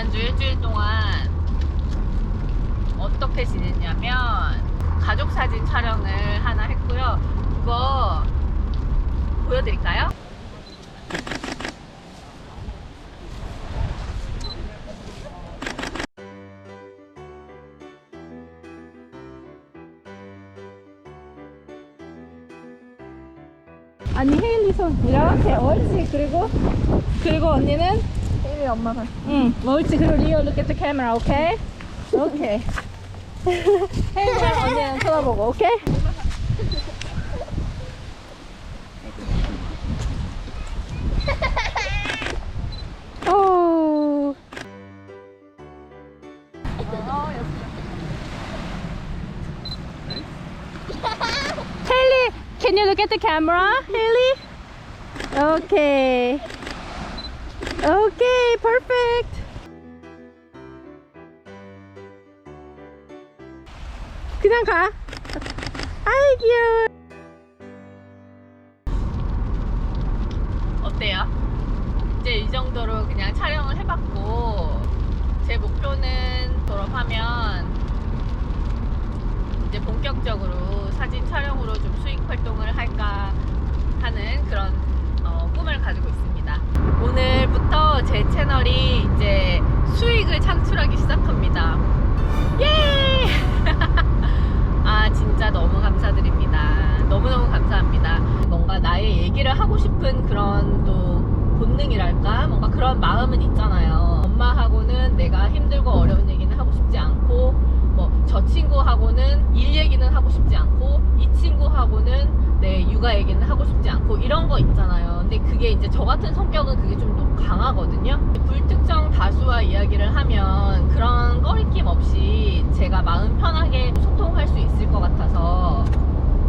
지난주 일주일 동안 어떻게 지냈냐면 가족 사진 촬영을 하나 했고요. 그거 보여드릴까요? 아니 헤일리 손 이렇게 옳지 그리고 그리고 언니는 헤일리 엄마가. 응 옳지 그리고 리오 look at the camera 오케이 오케이 헤일리랑 언니는 쳐다보고 오케이 오 Haley, can you look at the camera, Haley? Okay. Okay, 그냥 가. 아이 귀여워. 어때요? 이제 이 정도로 그냥 촬영을 해봤고 제 목표는 졸업하면 이제 본격적으로 사진 촬영으로 좀 수익 활동을 할까 하는 그런 어, 꿈을 가지고 있습니다. 오늘부터 제 채널이 이제 수익을 창출하기 시작합니다. 예! 아, 진짜 너무 감사드립니다. 너무너무 감사합니다. 뭔가 나의 얘기를 하고 싶은 그런 또 본능이랄까? 뭔가 그런 마음은 있잖아요. 엄마하고는 내가 힘들고 어려운 얘기는 하고 싶지 않고, 뭐, 저 친구하고는 일 얘기는 하고 싶지 않고, 이 친구하고는 내 육아 얘기는 하고 싶지 않고, 이런 거 있잖아요. 근데 그게 이제 저 같은 성격은 그게 좀 더 강하거든요. 불특정 다수와 이야기를 하면 그런 꺼리낌 없이 제가 마음 편하게 소통할 수 있을 것 같아서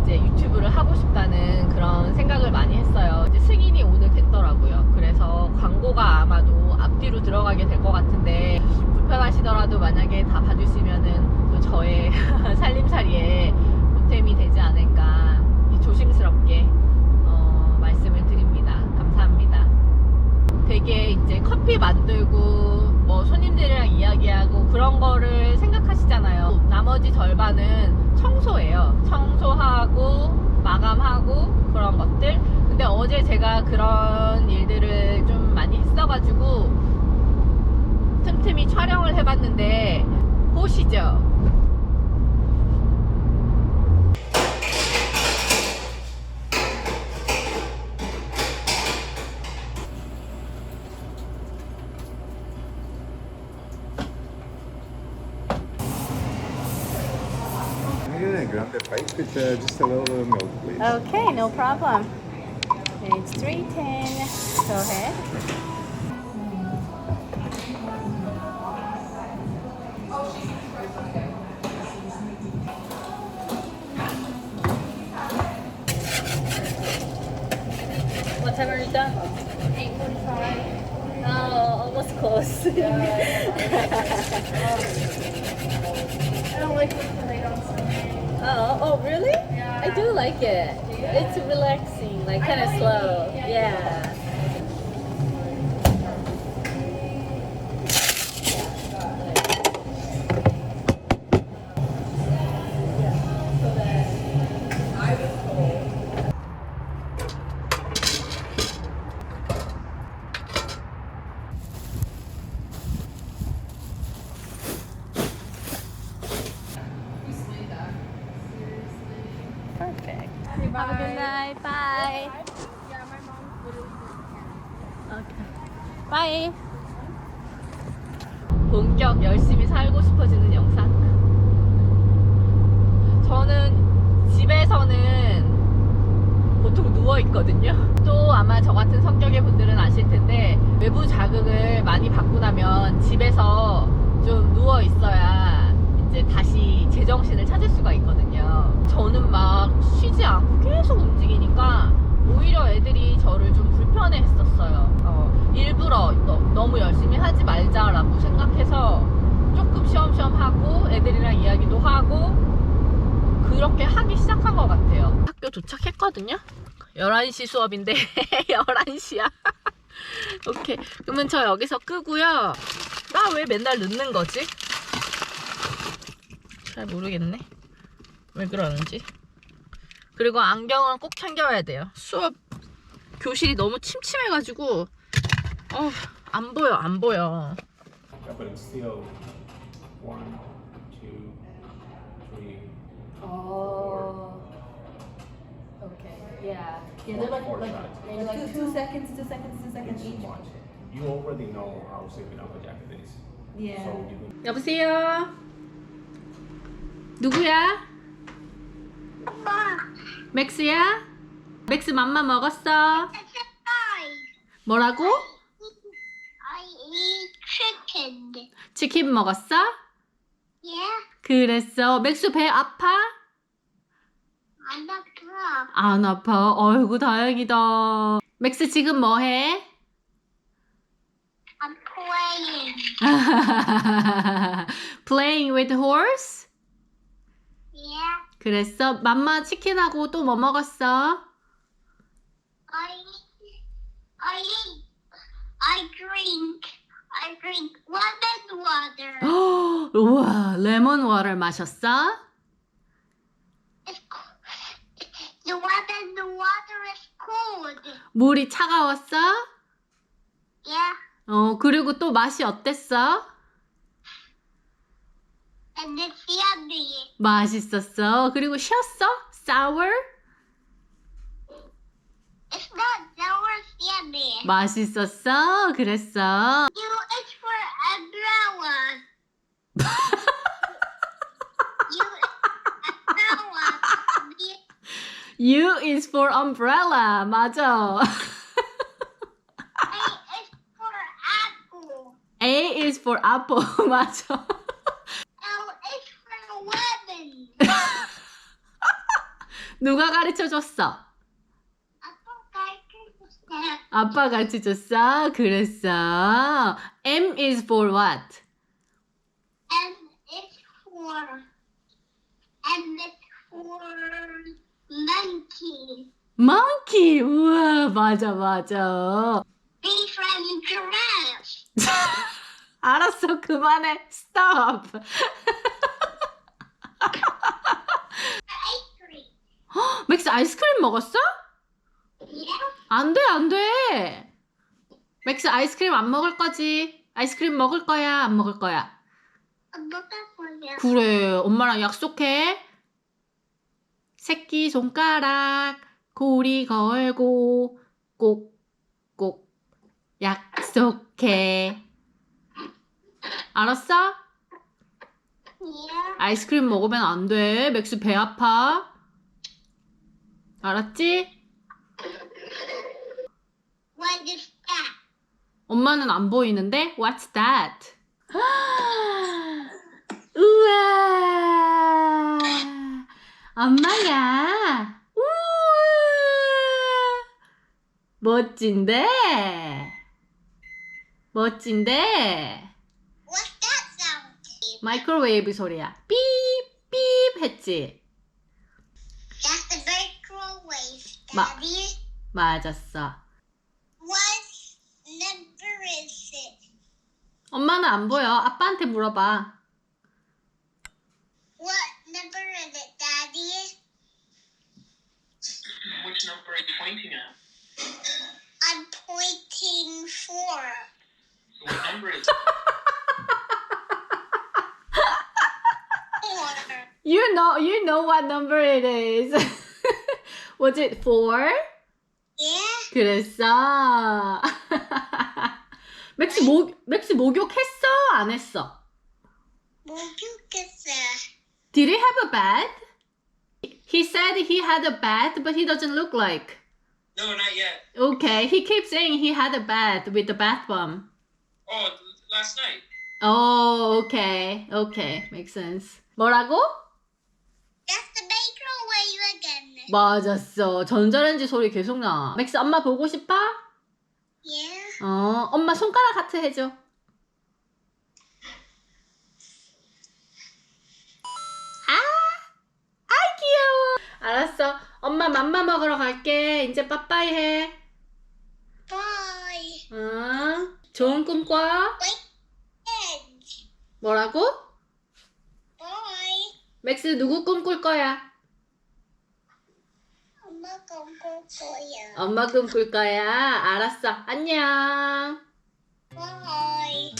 이제 유튜브를 하고 싶다는 그런 생각을 많이 했어요. 이제 승인이 오늘 됐더라고요. 그래서 광고가 아마도 앞뒤로 들어가게 될 것 같은데 불편하시더라도 만약에 다 봐주시면은 또 저의 살림살이에 보탬이 되지 않을까 조심스럽게 어, 말씀을 드립니다. 감사합니다. 되게 이제 커피 만들고 뭐 손님들이랑 이야기하고 그런 거를 생각하시잖아요. 나머지 절반은 청소예요. 청소하고 마감하고 그런 것들. 근데 어제 제가 그런 일들을 좀 많이 했어가지고 틈틈이 촬영을 해봤는데 보시죠. Get a pipe with uh, just a little bit of milk, please? Okay, no problem. It's 310. Go ahead. What time are you done? 8.45. Oh, almost close. I don't like like it. It's relaxing, like kind of slow. Yeah. Bye. Yeah, my mom Okay. Bye. 본격 열심히 살고 싶어지는 영상. 저는 집에서는 보통 누워 있거든요. 또 아마 저 같은 성격의 분들은 아실 텐데 외부 자극을 많이 받고 나면 집에서 좀 누워 있어야 이제 다시 제정신을 찾을 수가 있거든요. 저는 막 쉬지 않고 계속 움직이니까 오히려 애들이 저를 좀 불편해 했었어요. 어, 일부러 너, 너무 열심히 하지 말자라고 생각해서 조금 쉬엄쉬엄 하고 애들이랑 이야기도 하고 그렇게 하기 시작한 것 같아요. 학교 도착했거든요. 11시 수업인데 11시야. 오케이. 그러면 저 여기서 끄고요. 나 왜 맨날 늦는 거지? 잘 모르겠네. 왜 그러는지. 그리고 안경은 꼭 챙겨야 돼요. 수업 교실이 너무 침침해가지고 어, 안 보여 안 보여. Yeah, but it's still one, two, three, 어. Okay. Yeah. Yeah, they're like, four like, sides. they're like two, seconds, two seconds, two seconds It's each. one. You already know how zipping up a jacket is. Yeah. So you can 여보세요. 누구야? 맥스야? 맥스 맘마 먹었어? 뭐라고? I eat chicken. 치킨 먹었어? Yeah, 그랬어. 맥스 배 아파? A girl. 안 아파. 어이구 다행이다. 맥스 지금 뭐 해? I'm playing. Playing with horse? Yeah, 그랬어. 맘마 치킨하고 또 뭐 먹었어? I I. I drink. I drink lemon water. 우와, 레몬 워를 마셨어? It's co- the lemon water is cold. 물이 차가웠어? Yeah, 어, 그리고 또 맛이 어땠어? and it's yummy. 맛있었어. 그리고 쉬었어? Sour? It's not sour. It's yummy. 맛있었어. 그랬어. U is for umbrella. U is umbrella. U is for umbrella. 맞아. A is for A is for apple. apple. 맞아. L is for lemon. 누가 가르쳐 줬어? Apple guy 아빠 가르쳐 줬어. 그랬어. M is for what? M is for M is for monkey. monkey. 우와, 맞아, 맞아. B from giraffe. 알았어, 그만해. Stop. Ice cream. 맥스 아이스크림 먹었어? 안 돼, 안 돼. 맥스 아이스크림 안 먹을 거지? 아이스크림 먹을 거야, 안 먹을 거야? 먹을 거야. 그래, 엄마랑 약속해. 새끼 손가락 고리 걸고 꼭꼭 약속해. 알았어? Yeah. 아이스크림 먹으면 안 돼. 맥스 배 아파. 알았지? What is that? 엄마는 안 보이는데? What's that? 우와! 엄마야! 우와! 멋진데? 멋진데? What's that sound? 마이크로웨이브 소리야. 삐! 삐! 했지? That's the microwave, Daddy. 맞았어. 엄마는 안 보여. 아빠한테 물어봐. What number is it, Daddy? Which number are you pointing at? I'm pointing four. So what number is Four. You know, you know what number it is. Was it four? Yeah? 그랬어. 맥스 목 맥스 목욕했어? 안 했어? 목욕했어. Did he have a bath? He said he had a bath, but he doesn't look like. No, not yet. Okay, he keeps saying he had a bath with the bath bomb. Oh, last night. Oh, okay, okay, makes sense. 뭐라고? That's the microwave again. 맞았어. 전자레인지 소리 계속 나. 맥스 엄마 보고 싶어? 어, 엄마 손가락 하트 해줘. 아, 아 귀여워. 알았어. 엄마 맘마 먹으러 갈게. 이제 빠빠이 해. Bye. 어, 좋은 꿈 꿔. 뭐라고? Bye. 맥스 누구 꿈 꿀 거야? 엄마 꿈꿀 거야. 엄마 꿈꿀 거야. 알았어. 안녕. 바이.